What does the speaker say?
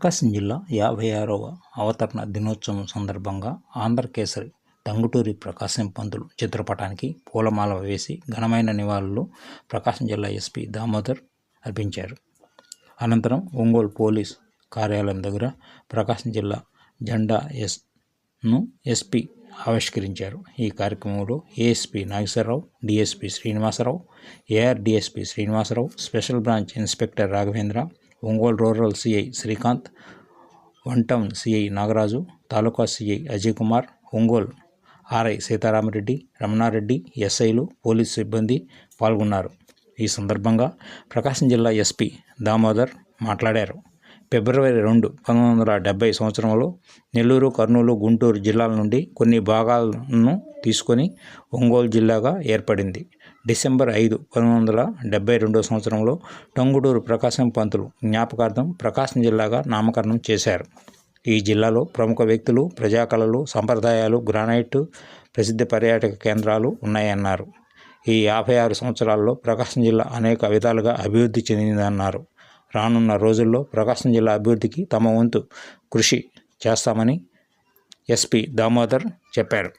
ప్రకాశం జిల్లా యాభై ఆరవ అవతరణ దినోత్సవం సందర్భంగా ఆంధ్రకేసరి టంగుటూరి ప్రకాశం పంతులు చిత్రపటానికి పూలమాల వేసి ఘనమైన నివాళులు ప్రకాశం జిల్లా ఎస్పీ దామోదర్ అర్పించారు. అనంతరం ఒంగోలు పోలీస్ కార్యాలయం దగ్గర ప్రకాశం జిల్లా జెండా ఎస్ను ఎస్పీ ఆవిష్కరించారు. ఈ కార్యక్రమంలో ASP Nageswara Rao DSP Srinivasa Rao AR DSP Srinivasa Rao special branch inspector Raghavendra Ongole rural CI Srikanth one town CI Nagaraju taluka CI Ajay Kumar Ongole RI Sitarama Reddy Ramana Reddy ఎస్ఐలు police సిబ్బంది పాల్గొన్నారు. ఈ సందర్భంగా ప్రకాశం జిల్లా SP Damodar మాట్లాడారు. ఫిబ్రవరి రెండు పంతొమ్మిది వందల డెబ్బై సంవత్సరంలో నెల్లూరు కర్నూలు గుంటూరు జిల్లాల నుండి కొన్ని భాగాలను తీసుకొని ఒంగోలు జిల్లాగా ఏర్పడింది. డిసెంబర్ ఐదు పంతొమ్మిది వందల డెబ్బై రెండో సంవత్సరంలో టంగుటూరు ప్రకాశం పంతులు జ్ఞాపకార్థం ప్రకాశం జిల్లాగా నామకరణం చేశారు. ఈ జిల్లాలో ప్రముఖ వ్యక్తులు ప్రజాకళలు సంప్రదాయాలు గ్రానైట్ ప్రసిద్ధ పర్యాటక కేంద్రాలు ఉన్నాయన్నారు. ఈ యాభై ఆరు సంవత్సరాల్లో ప్రకాశం జిల్లా అనేక విధాలుగా అభివృద్ధి చెందిందన్నారు. రానున్న రోజుల్లో ప్రకాశం జిల్లా అభివృద్ధికి తమ వంతు కృషి చేస్తామని ఎస్పీ దామోదర్ చెప్పారు.